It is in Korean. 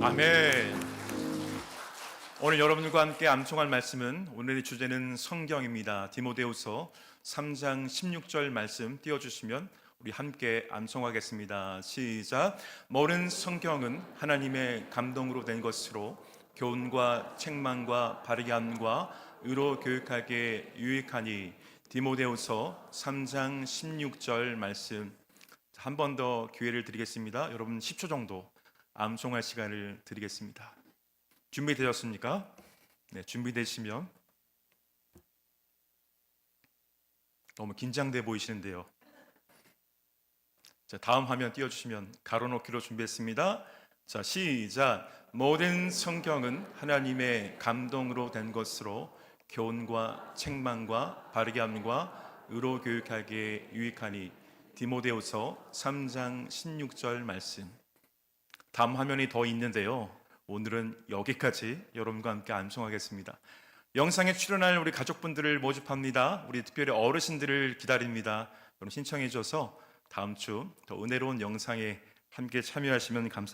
아멘. 오늘 여러분들과 함께 암송할 말씀은 오늘의 주제는 성경입니다. 디모데후서 3장 16절 말씀 띄워 주시면 우리 함께 암송하겠습니다. 시작. 모든 성경은 하나님의 감동으로 된 것으로 교훈과 책망과 바르게 함과 의로 교육하게 유익하니 디모데후서 3장 16절 말씀 한 번 더 기회를 드리겠습니다. 여러분 10초 정도 암송할 시간을 드리겠습니다. 준비되셨습니까? 네, 준비되시면 너무 긴장돼 보이시는데요. 자, 다음 화면 띄워주시면 가로놓기로 준비했습니다. 자, 시작. 모든 성경은 하나님의 감동으로 된 것으로 교훈과 책망과 바르게 함과 의로 교육하기에 유익하니 디모데후서 3장 16절 말씀. 다음 화면이 더 있는데요. 오늘은 여기까지 여러분과 함께 암송하겠습니다. 영상에 출연할 우리 가족분들을 모집합니다. 우리 특별히 어르신들을 기다립니다. 여러분 신청해 줘서 다음 주 더 은혜로운 영상에 함께 참여하시면 감사합니다.